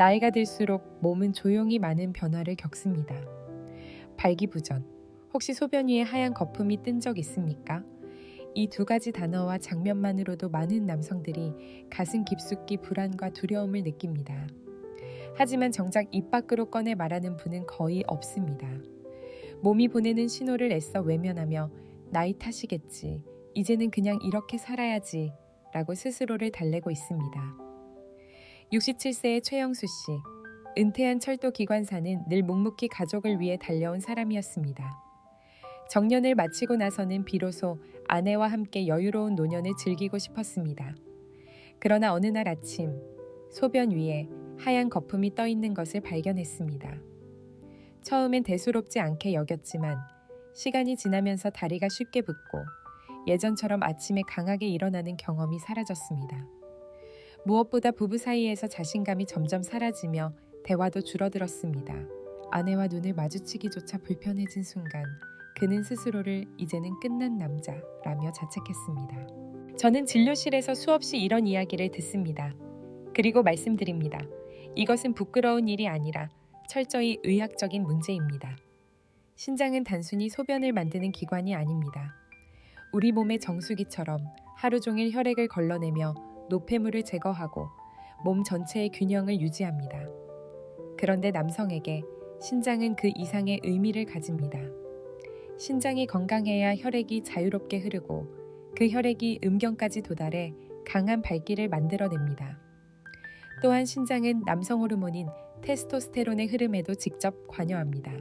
나이가 들수록 몸은 조용히 많은 변화를 겪습니다. 발기부전. 혹시 소변 위에 하얀 거품이 뜬 적 있습니까? 이 두 가지 단어와 장면만으로도 많은 남성들이 가슴 깊숙이 불안과 두려움을 느낍니다. 하지만 정작 입 밖으로 꺼내 말하는 분은 거의 없습니다. 몸이 보내는 신호를 애써 외면하며 나이 탓이겠지. 이제는 그냥 이렇게 살아야지. 라고 스스로를 달래고 있습니다. 67세의 최영수 씨. 은퇴한 철도 기관사는 늘 묵묵히 가족을 위해 달려온 사람이었습니다. 정년을 마치고 나서는 비로소 아내와 함께 여유로운 노년을 즐기고 싶었습니다. 그러나 어느 날 아침 소변 위에 하얀 거품이 떠 있는 것을 발견했습니다. 처음엔 대수롭지 않게 여겼지만 시간이 지나면서 다리가 쉽게 붓고 예전처럼 아침에 강하게 일어나는 경험이 사라졌습니다. 무엇보다 부부 사이에서 자신감이 점점 사라지며 대화도 줄어들었습니다. 아내와 눈을 마주치기조차 불편해진 순간 그는 스스로를 이제는 끝난 남자라며 자책했습니다. 저는 진료실에서 수없이 이런 이야기를 듣습니다. 그리고 말씀드립니다. 이것은 부끄러운 일이 아니라 철저히 의학적인 문제입니다. 신장은 단순히 소변을 만드는 기관이 아닙니다. 우리 몸의 정수기처럼 하루 종일 혈액을 걸러내며 노폐물을 제거하고 몸 전체의 균형을 유지합니다. 그런데 남성에게 신장은 그 이상의 의미를 가집니다. 신장이 건강해야 혈액이 자유롭게 흐르고 그 혈액이 음경까지 도달해 강한 발기를 만들어냅니다. 또한 신장은 남성 호르몬인 테스토스테론의 흐름에도 직접 관여합니다.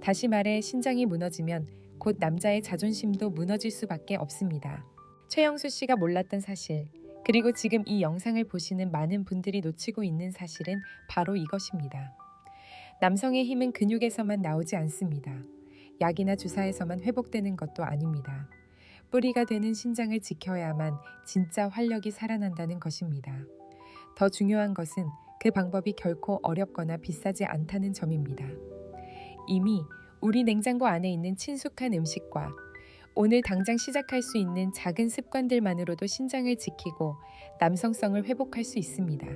다시 말해 신장이 무너지면 곧 남자의 자존심도 무너질 수밖에 없습니다. 최영수 씨가 몰랐던 사실, 그리고 지금 이 영상을 보시는 많은 분들이 놓치고 있는 사실은 바로 이것입니다. 남성의 힘은 근육에서만 나오지 않습니다. 약이나 주사에서만 회복되는 것도 아닙니다. 뿌리가 되는 신장을 지켜야만 진짜 활력이 살아난다는 것입니다. 더 중요한 것은 그 방법이 결코 어렵거나 비싸지 않다는 점입니다. 이미 우리 냉장고 안에 있는 친숙한 음식과 오늘 당장 시작할 수 있는 작은 습관들만으로도 신장을 지키고 남성성을 회복할 수 있습니다.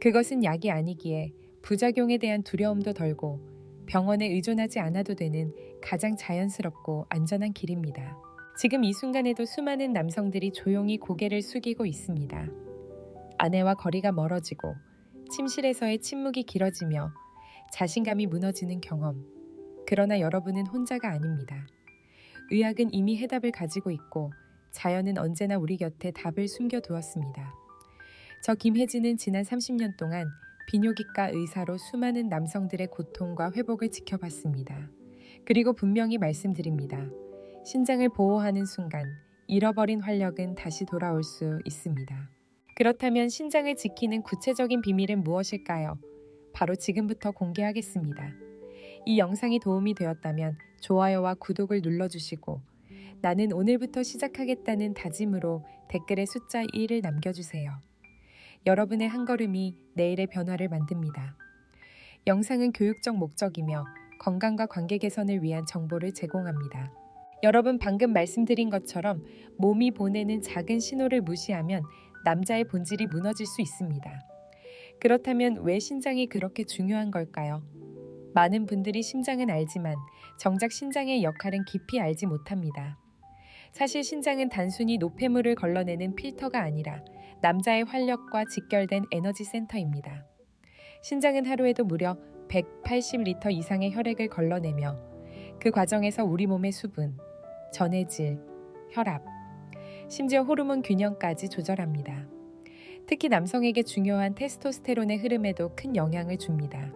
그것은 약이 아니기에 부작용에 대한 두려움도 덜고 병원에 의존하지 않아도 되는 가장 자연스럽고 안전한 길입니다. 지금 이 순간에도 수많은 남성들이 조용히 고개를 숙이고 있습니다. 아내와 거리가 멀어지고 침실에서의 침묵이 길어지며 자신감이 무너지는 경험. 그러나 여러분은 혼자가 아닙니다. 의학은 이미 해답을 가지고 있고 자연은 언제나 우리 곁에 답을 숨겨두었습니다. 저 김혜진은 지난 30년 동안 비뇨기과 의사로 수많은 남성들의 고통과 회복을 지켜봤습니다. 그리고 분명히 말씀드립니다. 신장을 보호하는 순간 잃어버린 활력은 다시 돌아올 수 있습니다. 그렇다면 신장을 지키는 구체적인 비밀은 무엇일까요? 바로 지금부터 공개하겠습니다. 이 영상이 도움이 되었다면 좋아요와 구독을 눌러주시고 나는 오늘부터 시작하겠다는 다짐으로 댓글에 숫자 1을 남겨주세요. 여러분의 한 걸음이 내일의 변화를 만듭니다. 영상은 교육적 목적이며 건강과 관계 개선을 위한 정보를 제공합니다. 여러분 방금 말씀드린 것처럼 몸이 보내는 작은 신호를 무시하면 남자의 본질이 무너질 수 있습니다. 그렇다면 왜 신장이 그렇게 중요한 걸까요? 많은 분들이 심장은 알지만 정작 신장의 역할은 깊이 알지 못합니다. 사실 신장은 단순히 노폐물을 걸러내는 필터가 아니라 남자의 활력과 직결된 에너지 센터입니다. 신장은 하루에도 무려 180리터 이상의 혈액을 걸러내며 그 과정에서 우리 몸의 수분, 전해질, 혈압, 심지어 호르몬 균형까지 조절합니다. 특히 남성에게 중요한 테스토스테론의 흐름에도 큰 영향을 줍니다.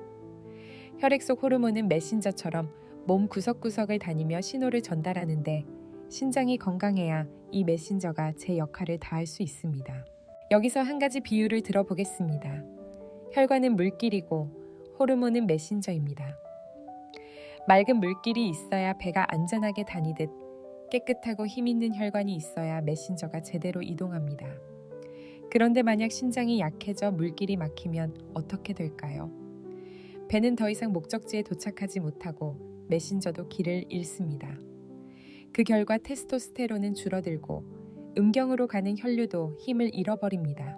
혈액 속 호르몬은 메신저처럼 몸 구석구석을 다니며 신호를 전달하는데 신장이 건강해야 이 메신저가 제 역할을 다할 수 있습니다. 여기서 한 가지 비유를 들어보겠습니다. 혈관은 물길이고 호르몬은 메신저입니다. 맑은 물길이 있어야 배가 안전하게 다니듯 깨끗하고 힘 있는 혈관이 있어야 메신저가 제대로 이동합니다. 그런데 만약 신장이 약해져 물길이 막히면 어떻게 될까요? 배는 더 이상 목적지에 도착하지 못하고 메신저도 길을 잃습니다. 그 결과 테스토스테론은 줄어들고 음경으로 가는 혈류도 힘을 잃어버립니다.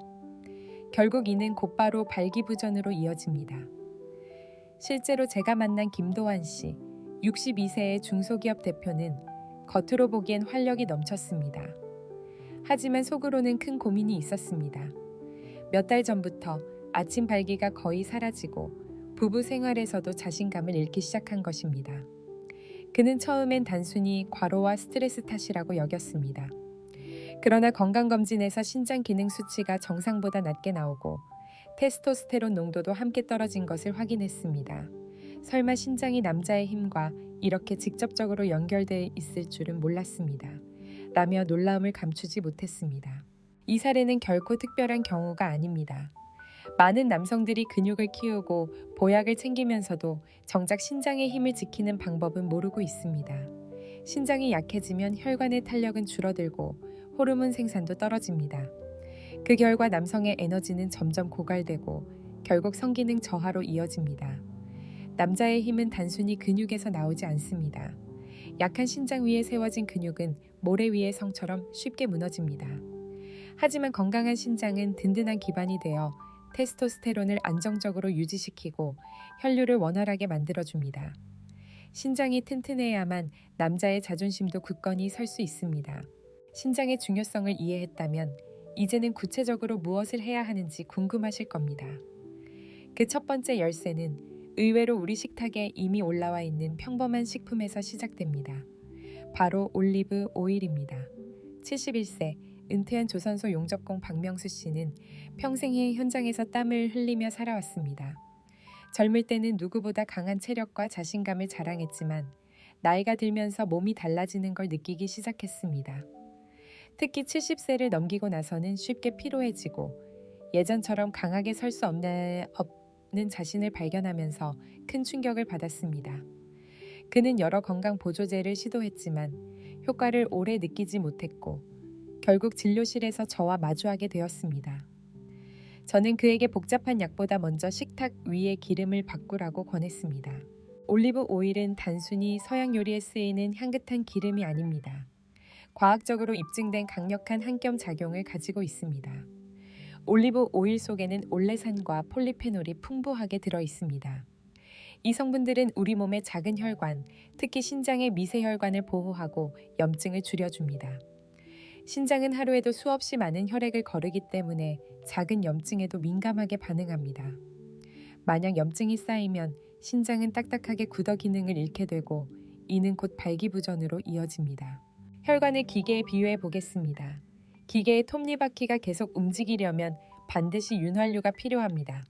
결국 이는 곧바로 발기부전으로 이어집니다. 실제로 제가 만난 김도환 씨, 62세의 중소기업 대표는 겉으로 보기엔 활력이 넘쳤습니다. 하지만 속으로는 큰 고민이 있었습니다. 몇 달 전부터 아침 발기가 거의 사라지고 부부 생활에서도 자신감을 잃기 시작한 것입니다. 그는 처음엔 단순히 과로와 스트레스 탓이라고 여겼습니다. 그러나 건강검진에서 신장 기능 수치가 정상보다 낮게 나오고 테스토스테론 농도도 함께 떨어진 것을 확인했습니다. 설마 신장이 남자의 힘과 이렇게 직접적으로 연결돼 있을 줄은 몰랐습니다. 라며 놀라움을 감추지 못했습니다. 이 사례는 결코 특별한 경우가 아닙니다. 많은 남성들이 근육을 키우고 보약을 챙기면서도 정작 신장의 힘을 지키는 방법은 모르고 있습니다. 신장이 약해지면 혈관의 탄력은 줄어들고 호르몬 생산도 떨어집니다. 그 결과 남성의 에너지는 점점 고갈되고 결국 성기능 저하로 이어집니다. 남자의 힘은 단순히 근육에서 나오지 않습니다. 약한 신장 위에 세워진 근육은 모래 위의 성처럼 쉽게 무너집니다. 하지만 건강한 신장은 든든한 기반이 되어 테스토스테론을 안정적으로 유지시키고 혈류를 원활하게 만들어줍니다. 신장이 튼튼해야만 남자의 자존심도 굳건히 설 수 있습니다. 신장의 중요성을 이해했다면 이제는 구체적으로 무엇을 해야 하는지 궁금하실 겁니다. 그 첫 번째 열쇠는 의외로 우리 식탁에 이미 올라와 있는 평범한 식품에서 시작됩니다. 바로 올리브 오일입니다. 71세 은퇴한 조선소 용접공 박명수 씨는 평생의 현장에서 땀을 흘리며 살아왔습니다. 젊을 때는 누구보다 강한 체력과 자신감을 자랑했지만 나이가 들면서 몸이 달라지는 걸 느끼기 시작했습니다. 특히 70세를 넘기고 나서는 쉽게 피로해지고 예전처럼 강하게 설 수 없는, 없는 자신을 발견하면서 큰 충격을 받았습니다. 그는 여러 건강 보조제를 시도했지만 효과를 오래 느끼지 못했고 결국 진료실에서 저와 마주하게 되었습니다. 저는 그에게 복잡한 약보다 먼저 식탁 위에 기름을 바꾸라고 권했습니다. 올리브 오일은 단순히 서양 요리에 쓰이는 향긋한 기름이 아닙니다. 과학적으로 입증된 강력한 한겸 작용을 가지고 있습니다. 올리브 오일 속에는 올레산과 폴리페놀이 풍부하게 들어 있습니다. 이 성분들은 우리 몸의 작은 혈관, 특히 신장의 미세혈관을 보호하고 염증을 줄여줍니다. 신장은 하루에도 수없이 많은 혈액을 거르기 때문에 작은 염증에도 민감하게 반응합니다. 만약 염증이 쌓이면 신장은 딱딱하게 굳어 기능을 잃게 되고 이는 곧 발기부전으로 이어집니다. 혈관을 기계에 비유해 보겠습니다. 기계의 톱니바퀴가 계속 움직이려면 반드시 윤활유가 필요합니다.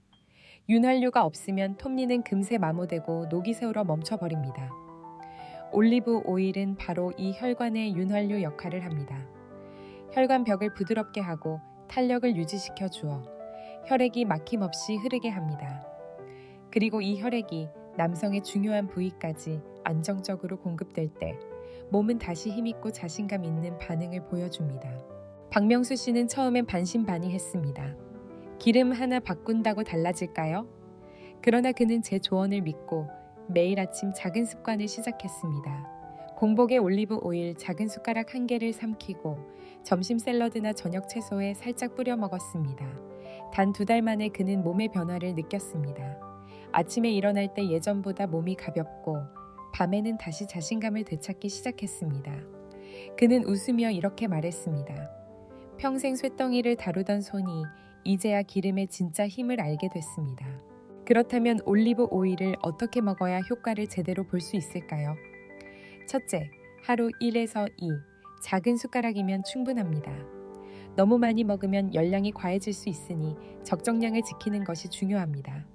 윤활유가 없으면 톱니는 금세 마모되고 녹이 세우러 멈춰버립니다. 올리브 오일은 바로 이 혈관의 윤활유 역할을 합니다. 혈관 벽을 부드럽게 하고 탄력을 유지시켜 주어 혈액이 막힘없이 흐르게 합니다. 그리고 이 혈액이 남성의 중요한 부위까지 안정적으로 공급될 때 몸은 다시 힘있고 자신감 있는 반응을 보여줍니다. 박명수 씨는 처음엔 반신반의했습니다. 기름 하나 바꾼다고 달라질까요? 그러나 그는 제 조언을 믿고 매일 아침 작은 습관을 시작했습니다. 공복에 올리브 오일 작은 숟가락 한 개를 삼키고 점심 샐러드나 저녁 채소에 살짝 뿌려 먹었습니다. 단 두 달 만에 그는 몸의 변화를 느꼈습니다. 아침에 일어날 때 예전보다 몸이 가볍고 밤에는 다시 자신감을 되찾기 시작했습니다. 그는 웃으며 이렇게 말했습니다. 평생 쇳덩이를 다루던 손이 이제야 기름의 진짜 힘을 알게 됐습니다. 그렇다면 올리브 오일을 어떻게 먹어야 효과를 제대로 볼 수 있을까요? 첫째, 하루 1에서 2. 작은 숟가락이면 충분합니다. 너무 많이 먹으면 열량이 과해질 수 있으니 적정량을 지키는 것이 중요합니다.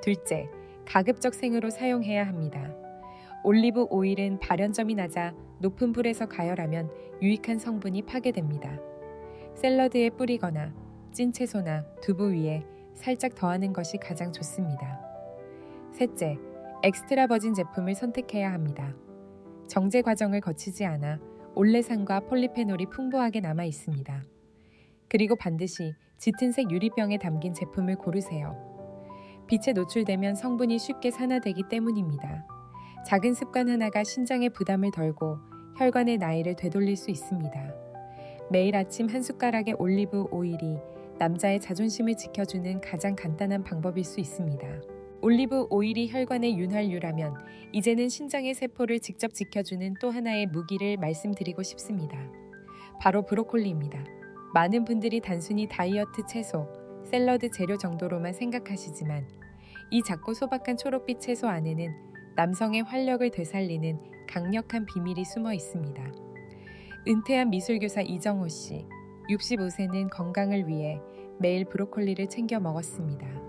둘째, 가급적 생으로 사용해야 합니다. 올리브 오일은 발연점이 낮아 높은 불에서 가열하면 유익한 성분이 파괴됩니다. 샐러드에 뿌리거나 찐 채소나 두부 위에 살짝 더하는 것이 가장 좋습니다. 셋째, 엑스트라 버진 제품을 선택해야 합니다. 정제 과정을 거치지 않아 올레산과 폴리페놀이 풍부하게 남아 있습니다. 그리고 반드시 짙은색 유리병에 담긴 제품을 고르세요. 빛에 노출되면 성분이 쉽게 산화되기 때문입니다. 작은 습관 하나가 신장의 부담을 덜고 혈관의 나이를 되돌릴 수 있습니다. 매일 아침 한 숟가락의 올리브 오일이 남자의 자존심을 지켜주는 가장 간단한 방법일 수 있습니다. 올리브 오일이 혈관의 윤활유라면 이제는 신장의 세포를 직접 지켜주는 또 하나의 무기를 말씀드리고 싶습니다. 바로 브로콜리입니다. 많은 분들이 단순히 다이어트 채소, 샐러드 재료 정도로만 생각하시지만 이 작고 소박한 초록빛 채소 안에는 남성의 활력을 되살리는 강력한 비밀이 숨어 있습니다. 은퇴한 미술교사 이정호 씨, 65세는 건강을 위해 매일 브로콜리를 챙겨 먹었습니다.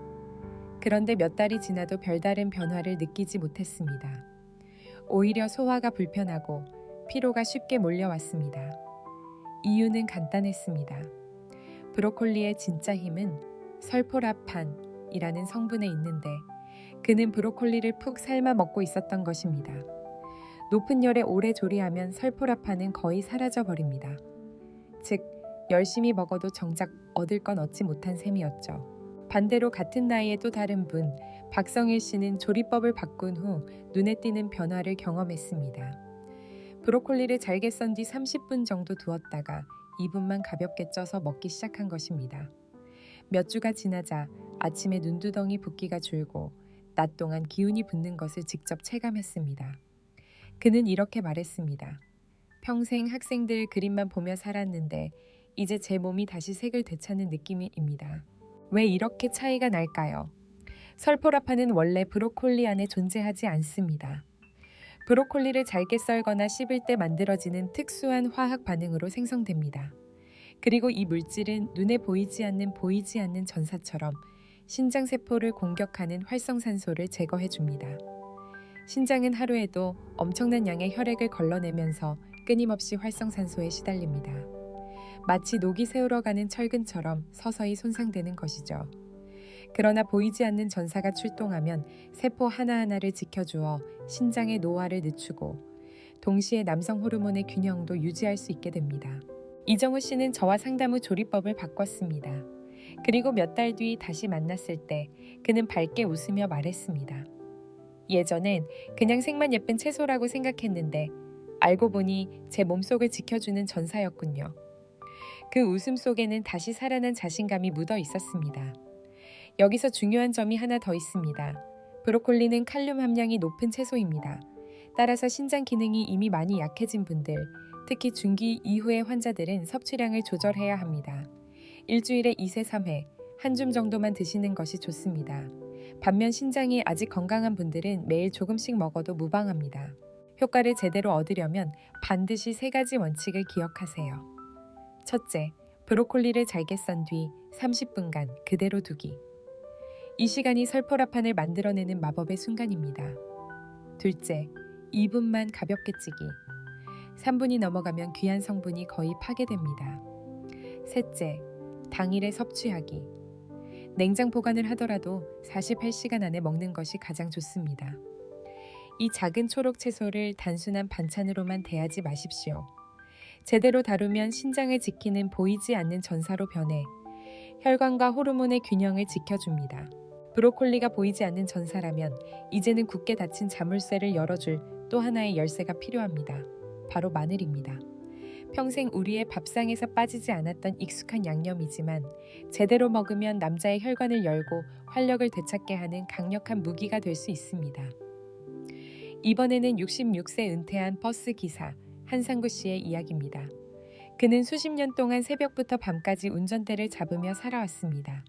그런데 몇 달이 지나도 별다른 변화를 느끼지 못했습니다. 오히려 소화가 불편하고 피로가 쉽게 몰려왔습니다. 이유는 간단했습니다. 브로콜리의 진짜 힘은 설포라판이라는 성분에 있는데 그는 브로콜리를 푹 삶아 먹고 있었던 것입니다. 높은 열에 오래 조리하면 설포라판은 거의 사라져 버립니다. 즉, 열심히 먹어도 정작 얻을 건 얻지 못한 셈이었죠. 반대로 같은 나이의 또 다른 분, 박성일 씨는 조리법을 바꾼 후 눈에 띄는 변화를 경험했습니다. 브로콜리를 잘게 썬 뒤 30분 정도 두었다가 2분만 가볍게 쪄서 먹기 시작한 것입니다. 몇 주가 지나자 아침에 눈두덩이 붓기가 줄고 낮 동안 기운이 붙는 것을 직접 체감했습니다. 그는 이렇게 말했습니다. 평생 학생들 그림만 보며 살았는데 이제 제 몸이 다시 색을 되찾는 느낌입니다. 왜 이렇게 차이가 날까요? 설포라파는 원래 브로콜리 안에 존재하지 않습니다. 브로콜리를 잘게 썰거나 씹을 때 만들어지는 특수한 화학 반응으로 생성됩니다. 그리고 이 물질은 눈에 보이지 않는 보이지 않는 전사처럼 신장 세포를 공격하는 활성산소를 제거해 줍니다. 신장은 하루에도 엄청난 양의 혈액을 걸러내면서 끊임없이 활성산소에 시달립니다. 마치 녹이 세우러 가는 철근처럼 서서히 손상되는 것이죠. 그러나 보이지 않는 전사가 출동하면 세포 하나하나를 지켜주어 신장의 노화를 늦추고 동시에 남성 호르몬의 균형도 유지할 수 있게 됩니다. 이정우 씨는 저와 상담 후 조리법을 바꿨습니다. 그리고 몇 달 뒤 다시 만났을 때 그는 밝게 웃으며 말했습니다. 예전엔 그냥 색만 예쁜 채소라고 생각했는데 알고 보니 제 몸속을 지켜주는 전사였군요. 그 웃음 속에는 다시 살아난 자신감이 묻어 있었습니다. 여기서 중요한 점이 하나 더 있습니다. 브로콜리는 칼륨 함량이 높은 채소입니다. 따라서 신장 기능이 이미 많이 약해진 분들, 특히 중기 이후의 환자들은 섭취량을 조절해야 합니다. 일주일에 2세 3회, 한 줌 정도만 드시는 것이 좋습니다. 반면 신장이 아직 건강한 분들은 매일 조금씩 먹어도 무방합니다. 효과를 제대로 얻으려면 반드시 세 가지 원칙을 기억하세요. 첫째, 브로콜리를 잘게 썬 뒤 30분간 그대로 두기. 이 시간이 설포라판을 만들어내는 마법의 순간입니다. 둘째, 2분만 가볍게 찌기. 3분이 넘어가면 귀한 성분이 거의 파괴됩니다. 셋째, 당일에 섭취하기. 냉장 보관을 하더라도 48시간 안에 먹는 것이 가장 좋습니다. 이 작은 초록 채소를 단순한 반찬으로만 대하지 마십시오. 제대로 다루면 신장을 지키는 보이지 않는 전사로 변해 혈관과 호르몬의 균형을 지켜줍니다. 브로콜리가 보이지 않는 전사라면 이제는 굳게 닫힌 자물쇠를 열어줄 또 하나의 열쇠가 필요합니다. 바로 마늘입니다. 평생 우리의 밥상에서 빠지지 않았던 익숙한 양념이지만 제대로 먹으면 남자의 혈관을 열고 활력을 되찾게 하는 강력한 무기가 될 수 있습니다. 이번에는 66세 은퇴한 버스 기사 한상구 씨의 이야기입니다. 그는 수십 년 동안 새벽부터 밤까지 운전대를 잡으며 살아왔습니다.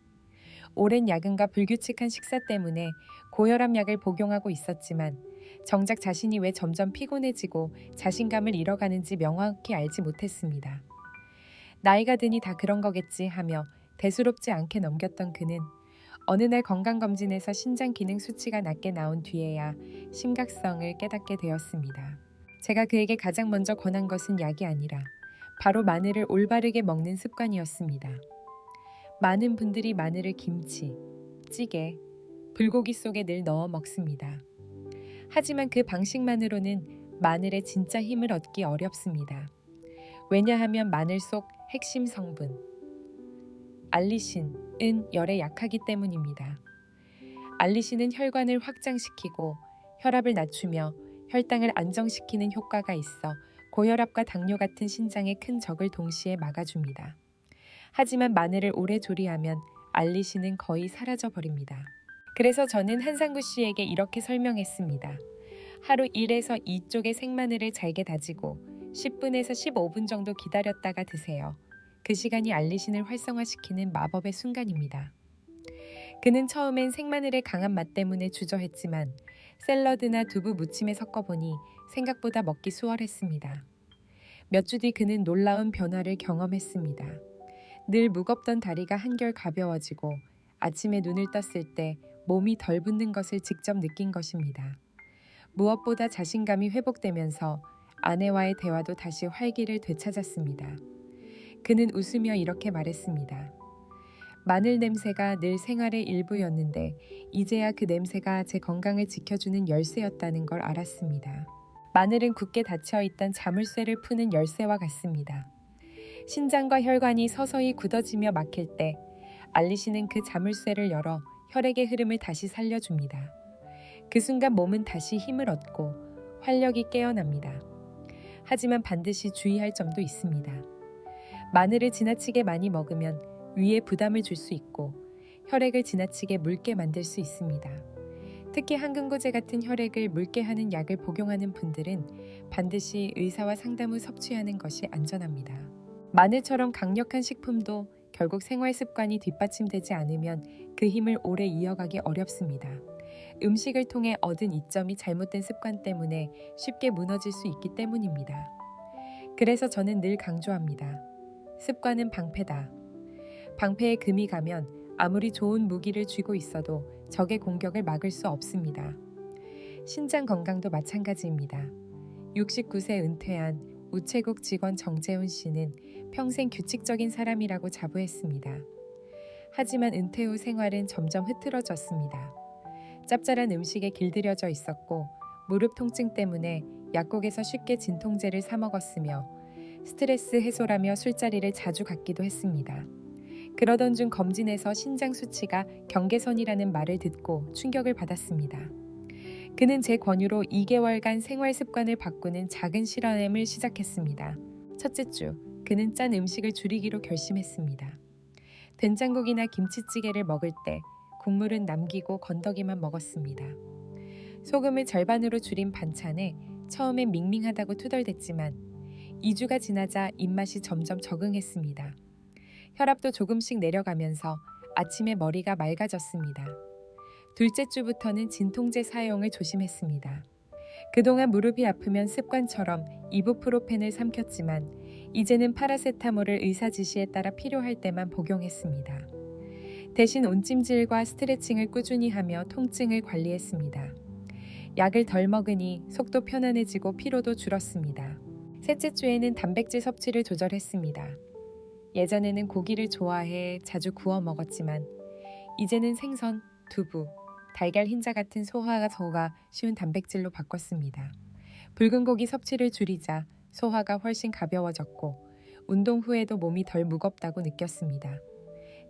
오랜 야근과 불규칙한 식사 때문에 고혈압 약을 복용하고 있었지만 정작 자신이 왜 점점 피곤해지고 자신감을 잃어가는지 명확히 알지 못했습니다. 나이가 드니 다 그런 거겠지 하며 대수롭지 않게 넘겼던 그는 어느 날 건강검진에서 신장 기능 수치가 낮게 나온 뒤에야 심각성을 깨닫게 되었습니다. 제가 그에게 가장 먼저 권한 것은 약이 아니라 바로 마늘을 올바르게 먹는 습관이었습니다. 많은 분들이 마늘을 김치, 찌개, 불고기 속에 늘 넣어 먹습니다. 하지만 그 방식만으로는 마늘의 진짜 힘을 얻기 어렵습니다. 왜냐하면 마늘 속 핵심 성분, 알리신은 열에 약하기 때문입니다. 알리신은 혈관을 확장시키고 혈압을 낮추며 혈당을 안정시키는 효과가 있어 고혈압과 당뇨 같은 신장의 큰 적을 동시에 막아줍니다. 하지만 마늘을 오래 조리하면 알리신은 거의 사라져 버립니다. 그래서 저는 한상구 씨에게 이렇게 설명했습니다. 하루 1에서 2쪽의 생마늘을 잘게 다지고 10분에서 15분 정도 기다렸다가 드세요. 그 시간이 알리신을 활성화시키는 마법의 순간입니다. 그는 처음엔 생마늘의 강한 맛 때문에 주저했지만 샐러드나 두부 무침에 섞어보니 생각보다 먹기 수월했습니다. 몇 주 뒤 그는 놀라운 변화를 경험했습니다. 늘 무겁던 다리가 한결 가벼워지고 아침에 눈을 떴을 때 몸이 덜 붓는 것을 직접 느낀 것입니다. 무엇보다 자신감이 회복되면서 아내와의 대화도 다시 활기를 되찾았습니다. 그는 웃으며 이렇게 말했습니다. 마늘 냄새가 늘 생활의 일부였는데 이제야 그 냄새가 제 건강을 지켜주는 열쇠였다는 걸 알았습니다. 마늘은 굳게 닫혀 있던 자물쇠를 푸는 열쇠와 같습니다. 신장과 혈관이 서서히 굳어지며 막힐 때 알리시는 그 자물쇠를 열어 혈액의 흐름을 다시 살려줍니다. 그 순간 몸은 다시 힘을 얻고 활력이 깨어납니다. 하지만 반드시 주의할 점도 있습니다. 마늘을 지나치게 많이 먹으면 위에 부담을 줄 수 있고 혈액을 지나치게 묽게 만들 수 있습니다. 특히 항근고제 같은 혈액을 묽게 하는 약을 복용하는 분들은 반드시 의사와 상담 후 섭취하는 것이 안전합니다. 마늘처럼 강력한 식품도 결국 생활 습관이 뒷받침되지 않으면 그 힘을 오래 이어가기 어렵습니다. 음식을 통해 얻은 이점이 잘못된 습관 때문에 쉽게 무너질 수 있기 때문입니다. 그래서 저는 늘 강조합니다. 습관은 방패다. 방패에 금이 가면 아무리 좋은 무기를 쥐고 있어도 적의 공격을 막을 수 없습니다. 신장 건강도 마찬가지입니다. 69세 은퇴한 우체국 직원 정재훈 씨는 평생 규칙적인 사람이라고 자부했습니다. 하지만 은퇴 후 생활은 점점 흐트러졌습니다. 짭짤한 음식에 길들여져 있었고 무릎 통증 때문에 약국에서 쉽게 진통제를 사 먹었으며 스트레스 해소라며 술자리를 자주 갔기도 했습니다. 그러던 중 검진에서 신장 수치가 경계선이라는 말을 듣고 충격을 받았습니다. 그는 제 권유로 2개월간 생활 습관을 바꾸는 작은 실험을 시작했습니다. 첫째 주, 그는 짠 음식을 줄이기로 결심했습니다. 된장국이나 김치찌개를 먹을 때 국물은 남기고 건더기만 먹었습니다. 소금을 절반으로 줄인 반찬에 처음엔 밍밍하다고 투덜댔지만 2주가 지나자 입맛이 점점 적응했습니다. 혈압도 조금씩 내려가면서 아침에 머리가 맑아졌습니다. 둘째 주부터는 진통제 사용을 조심했습니다. 그동안 무릎이 아프면 습관처럼 이부프로펜을 삼켰지만 이제는 파라세타몰을 의사 지시에 따라 필요할 때만 복용했습니다. 대신 온찜질과 스트레칭을 꾸준히 하며 통증을 관리했습니다. 약을 덜 먹으니 속도 편안해지고 피로도 줄었습니다. 셋째 주에는 단백질 섭취를 조절했습니다. 예전에는 고기를 좋아해 자주 구워 먹었지만 이제는 생선, 두부, 달걀 흰자 같은 소화가 쉬운 단백질로 바꿨습니다. 붉은 고기 섭취를 줄이자 소화가 훨씬 가벼워졌고 운동 후에도 몸이 덜 무겁다고 느꼈습니다.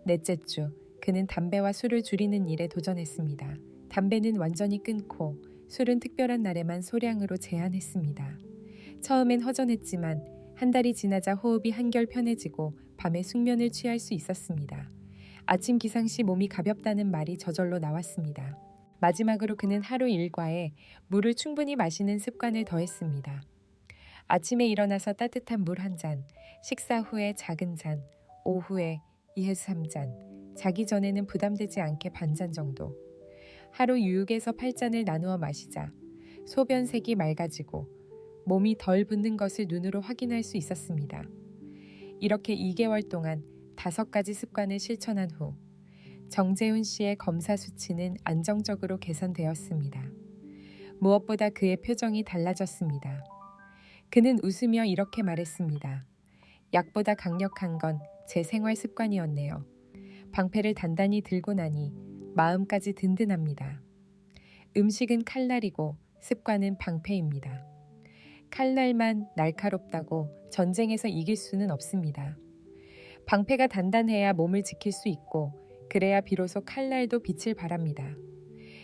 넷째 주, 그는 담배와 술을 줄이는 일에 도전했습니다. 담배는 완전히 끊고 술은 특별한 날에만 소량으로 제한했습니다. 처음엔 허전했지만 한 달이 지나자 호흡이 한결 편해지고 밤에 숙면을 취할 수 있었습니다. 아침 기상 시 몸이 가볍다는 말이 저절로 나왔습니다. 마지막으로 그는 하루 일과에 물을 충분히 마시는 습관을 더했습니다. 아침에 일어나서 따뜻한 물 한 잔, 식사 후에 작은 잔, 오후에 2에서 3잔, 자기 전에는 부담되지 않게 반 잔 정도. 하루 6에서 8잔을 나누어 마시자 소변색이 맑아지고 몸이 덜 붓는 것을 눈으로 확인할 수 있었습니다. 이렇게 2개월 동안 다섯 가지 습관을 실천한 후 정재훈 씨의 검사 수치는 안정적으로 개선되었습니다. 무엇보다 그의 표정이 달라졌습니다. 그는 웃으며 이렇게 말했습니다. 약보다 강력한 건 제 생활 습관이었네요. 방패를 단단히 들고 나니 마음까지 든든합니다. 음식은 칼날이고 습관은 방패입니다. 칼날만 날카롭다고 전쟁에서 이길 수는 없습니다. 방패가 단단해야 몸을 지킬 수 있고 그래야 비로소 칼날도 빛을 발합니다.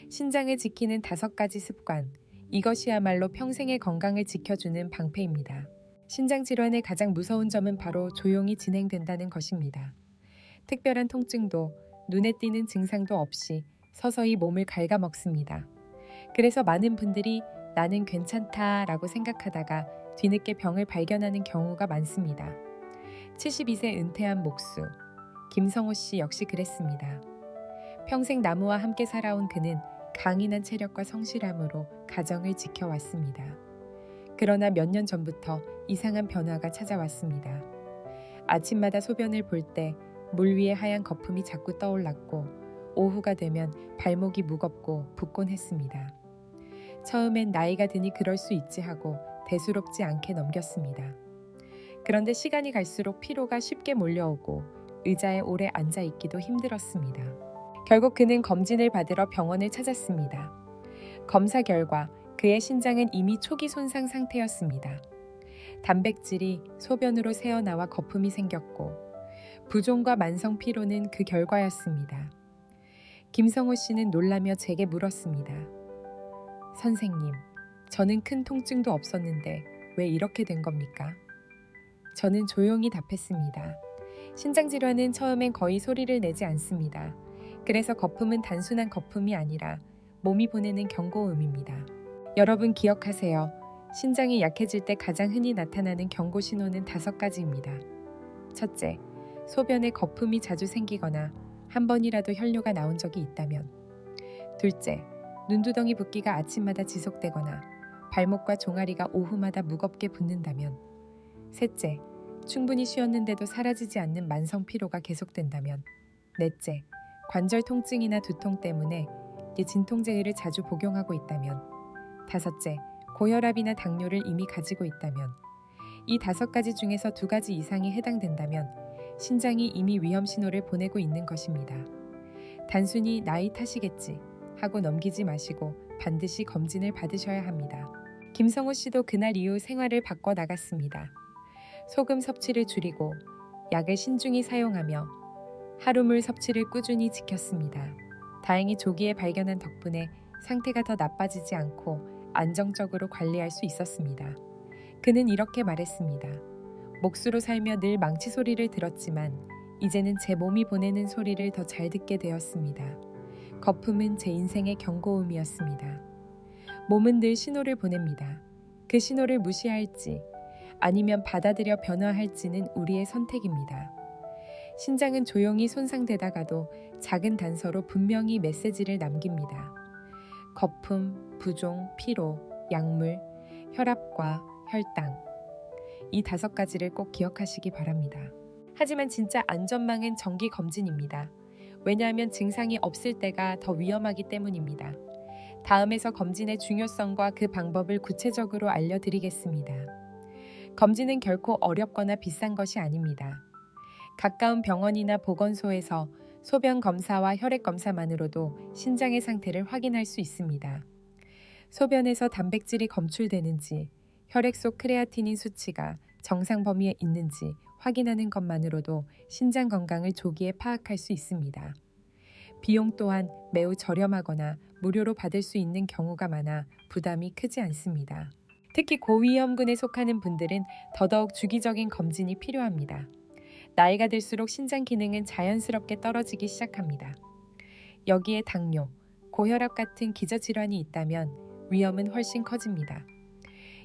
신장을 지키는 다섯 가지 습관. 이것이야말로 평생의 건강을 지켜주는 방패입니다. 신장 질환의 가장 무서운 점은 바로 조용히 진행된다는 것입니다. 특별한 통증도 눈에 띄는 증상도 없이 서서히 몸을 갉아먹습니다. 그래서 많은 분들이 나는 괜찮다 라고 생각하다가 뒤늦게 병을 발견하는 경우가 많습니다. 72세 은퇴한 목수 김성호 씨 역시 그랬습니다. 평생 나무와 함께 살아온 그는 강인한 체력과 성실함으로 가정을 지켜왔습니다. 그러나 몇 년 전부터 이상한 변화가 찾아왔습니다. 아침마다 소변을 볼 때 물 위에 하얀 거품이 자꾸 떠올랐고 오후가 되면 발목이 무겁고 붓곤 했습니다. 처음엔 나이가 드니 그럴 수 있지 하고 대수롭지 않게 넘겼습니다. 그런데 시간이 갈수록 피로가 쉽게 몰려오고 의자에 오래 앉아 있기도 힘들었습니다. 결국 그는 검진을 받으러 병원을 찾았습니다. 검사 결과 그의 신장은 이미 초기 손상 상태였습니다. 단백질이 소변으로 새어나와 거품이 생겼고 부종과 만성 피로는 그 결과였습니다. 김성호 씨는 놀라며 제게 물었습니다. 선생님, 저는 큰 통증도 없었는데 왜 이렇게 된 겁니까? 저는 조용히 답했습니다. 신장 질환은 처음엔 거의 소리를 내지 않습니다. 그래서 거품은 단순한 거품이 아니라 몸이 보내는 경고음입니다. 여러분 기억하세요. 신장이 약해질 때 가장 흔히 나타나는 경고 신호는 다섯 가지입니다. 첫째, 소변에 거품이 자주 생기거나 한 번이라도 혈뇨가 나온 적이 있다면. 둘째, 눈두덩이 붓기가 아침마다 지속되거나 발목과 종아리가 오후마다 무겁게 붓는다면. 셋째, 충분히 쉬었는데도 사라지지 않는 만성 피로가 계속된다면. 넷째, 관절 통증이나 두통 때문에 진통제를 자주 복용하고 있다면. 다섯째, 고혈압이나 당뇨를 이미 가지고 있다면. 이 다섯 가지 중에서 두 가지 이상이 해당된다면 신장이 이미 위험 신호를 보내고 있는 것입니다. 단순히 나이 탓이겠지 하고 넘기지 마시고 반드시 검진을 받으셔야 합니다. 김성호 씨도 그날 이후 생활을 바꿔 나갔습니다. 소금 섭취를 줄이고 약을 신중히 사용하며 하루물 섭취를 꾸준히 지켰습니다. 다행히 조기에 발견한 덕분에 상태가 더 나빠지지 않고 안정적으로 관리할 수 있었습니다. 그는 이렇게 말했습니다. 몫으로 살며 늘 망치 소리를 들었지만 이제는 제 몸이 보내는 소리를 더 잘 듣게 되었습니다. 거품은 제 인생의 경고음이었습니다. 몸은 늘 신호를 보냅니다. 그 신호를 무시할지 아니면 받아들여 변화할지는 우리의 선택입니다. 신장은 조용히 손상되다가도 작은 단서로 분명히 메시지를 남깁니다. 거품, 부종, 피로, 약물, 혈압과 혈당. 이 다섯 가지를 꼭 기억하시기 바랍니다. 하지만 진짜 안전망은 정기 검진입니다. 왜냐하면 증상이 없을 때가 더 위험하기 때문입니다. 다음에서 검진의 중요성과 그 방법을 구체적으로 알려드리겠습니다. 검진은 결코 어렵거나 비싼 것이 아닙니다. 가까운 병원이나 보건소에서 소변 검사와 혈액 검사만으로도 신장의 상태를 확인할 수 있습니다. 소변에서 단백질이 검출되는지, 혈액 속 크레아티닌 수치가 정상 범위에 있는지 확인하는 것만으로도 신장 건강을 조기에 파악할 수 있습니다. 비용 또한 매우 저렴하거나 무료로 받을 수 있는 경우가 많아 부담이 크지 않습니다. 특히 고위험군에 속하는 분들은 더더욱 주기적인 검진이 필요합니다. 나이가 들수록 신장 기능은 자연스럽게 떨어지기 시작합니다. 여기에 당뇨, 고혈압 같은 기저질환이 있다면 위험은 훨씬 커집니다.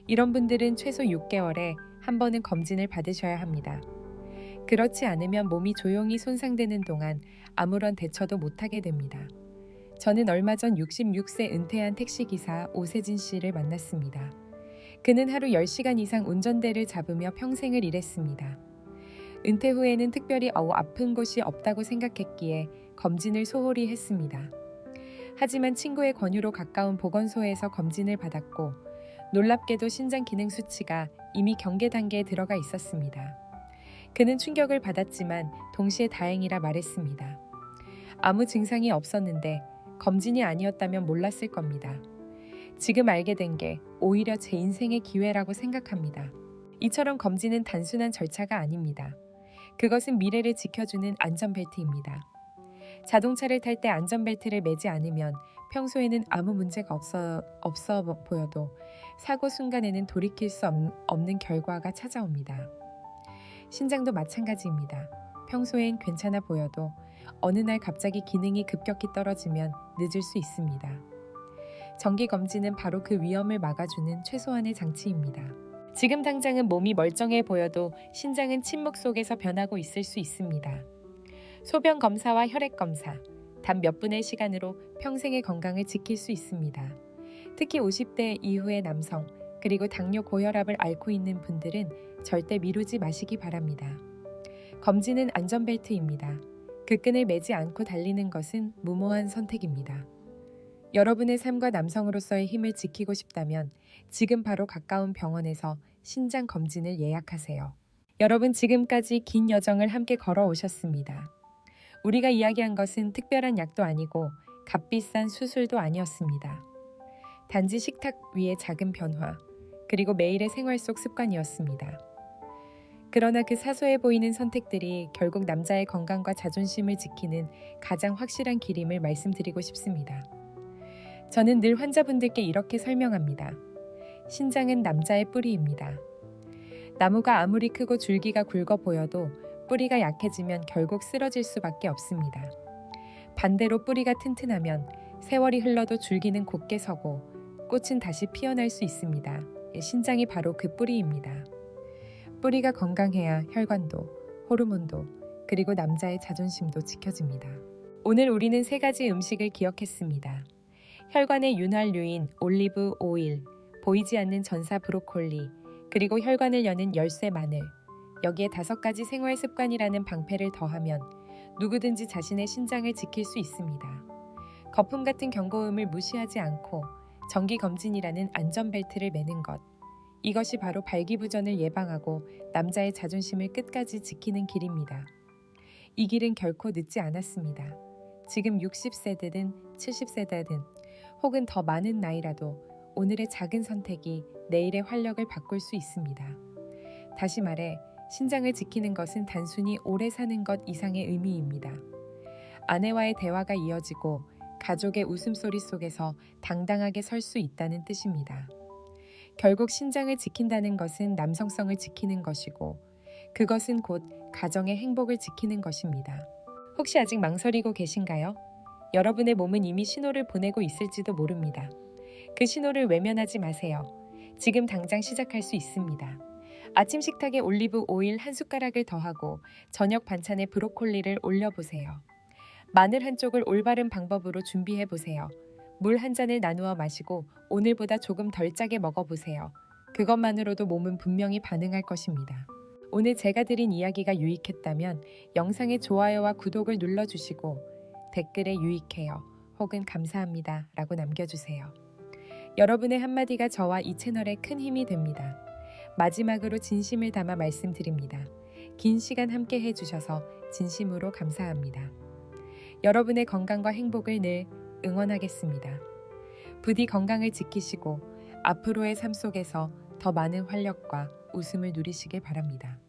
이런 분들은 최소 6개월에 한 번은 검진을 받으셔야 합니다. 그렇지 않으면 몸이 조용히 손상되는 동안 아무런 대처도 못하게 됩니다. 저는 얼마 전 66세 은퇴한 택시기사 오세진 씨를 만났습니다. 그는 하루 10시간 이상 운전대를 잡으며 평생을 일했습니다. 은퇴 후에는 특별히 어우 아픈 곳이 없다고 생각했기에 검진을 소홀히 했습니다. 하지만 친구의 권유로 가까운 보건소에서 검진을 받았고 놀랍게도 신장 기능 수치가 이미 경계 단계에 들어가 있었습니다. 그는 충격을 받았지만 동시에 다행이라 말했습니다. 아무 증상이 없었는데 검진이 아니었다면 몰랐을 겁니다. 지금 알게 된 게 오히려 제 인생의 기회라고 생각합니다. 이처럼 검진은 단순한 절차가 아닙니다. 그것은 미래를 지켜주는 안전벨트입니다. 자동차를 탈 때 안전벨트를 매지 않으면 평소에는 아무 문제가 없어, 없어 보여도 사고 순간에는 돌이킬 수 없는 결과가 찾아옵니다. 신장도 마찬가지입니다. 평소엔 괜찮아 보여도 어느 날 갑자기 기능이 급격히 떨어지면 늦을 수 있습니다. 정기 검진은 바로 그 위험을 막아주는 최소한의 장치입니다. 지금 당장은 몸이 멀쩡해 보여도 신장은 침묵 속에서 변하고 있을 수 있습니다. 소변 검사와 혈액 검사, 단 몇 분의 시간으로 평생의 건강을 지킬 수 있습니다. 특히 50대 이후의 남성, 그리고 당뇨 고혈압을 앓고 있는 분들은 절대 미루지 마시기 바랍니다. 검진은 안전벨트입니다. 그 끈을 매지 않고 달리는 것은 무모한 선택입니다. 여러분의 삶과 남성으로서의 힘을 지키고 싶다면 지금 바로 가까운 병원에서 신장 검진을 예약하세요. 여러분 지금까지 긴 여정을 함께 걸어오셨습니다. 우리가 이야기한 것은 특별한 약도 아니고 값비싼 수술도 아니었습니다. 단지 식탁 위의 작은 변화, 그리고 매일의 생활 속 습관이었습니다. 그러나 그 사소해 보이는 선택들이 결국 남자의 건강과 자존심을 지키는 가장 확실한 길임을 말씀드리고 싶습니다. 저는 늘 환자분들께 이렇게 설명합니다. 신장은 남자의 뿌리입니다. 나무가 아무리 크고 줄기가 굵어 보여도 뿌리가 약해지면 결국 쓰러질 수밖에 없습니다. 반대로 뿌리가 튼튼하면 세월이 흘러도 줄기는 곧게 서고 꽃은 다시 피어날 수 있습니다. 신장이 바로 그 뿌리입니다. 뿌리가 건강해야 혈관도, 호르몬도, 그리고 남자의 자존심도 지켜집니다. 오늘 우리는 세 가지 음식을 기억했습니다. 혈관의 윤활유인 올리브 오일, 보이지 않는 전사 브로콜리, 그리고 혈관을 여는 열쇠 마늘. 여기에 다섯 가지 생활 습관이라는 방패를 더하면 누구든지 자신의 신장을 지킬 수 있습니다. 거품 같은 경고음을 무시하지 않고 정기 검진이라는 안전벨트를 매는 것. 이것이 바로 발기부전을 예방하고 남자의 자존심을 끝까지 지키는 길입니다. 이 길은 결코 늦지 않았습니다. 지금 60세대든 70세대든 혹은 더 많은 나이라도 오늘의 작은 선택이 내일의 활력을 바꿀 수 있습니다. 다시 말해, 신장을 지키는 것은 단순히 오래 사는 것 이상의 의미입니다. 아내와의 대화가 이어지고 가족의 웃음소리 속에서 당당하게 설 수 있다는 뜻입니다. 결국 신장을 지킨다는 것은 남성성을 지키는 것이고 그것은 곧 가정의 행복을 지키는 것입니다. 혹시 아직 망설이고 계신가요? 여러분의 몸은 이미 신호를 보내고 있을지도 모릅니다. 그 신호를 외면하지 마세요. 지금 당장 시작할 수 있습니다. 아침 식탁에 올리브 오일 한 숟가락을 더하고 저녁 반찬에 브로콜리를 올려보세요. 마늘 한 쪽을 올바른 방법으로 준비해 보세요. 물 한 잔을 나누어 마시고 오늘보다 조금 덜 짜게 먹어보세요. 그것만으로도 몸은 분명히 반응할 것입니다. 오늘 제가 드린 이야기가 유익했다면 영상의 좋아요와 구독을 눌러주시고 댓글에 유익해요 혹은 감사합니다 라고 남겨주세요. 여러분의 한마디가 저와 이 채널에 큰 힘이 됩니다. 마지막으로 진심을 담아 말씀드립니다. 긴 시간 함께 해주셔서 진심으로 감사합니다. 여러분의 건강과 행복을 늘 응원하겠습니다. 부디 건강을 지키시고 앞으로의 삶 속에서 더 많은 활력과 웃음을 누리시길 바랍니다.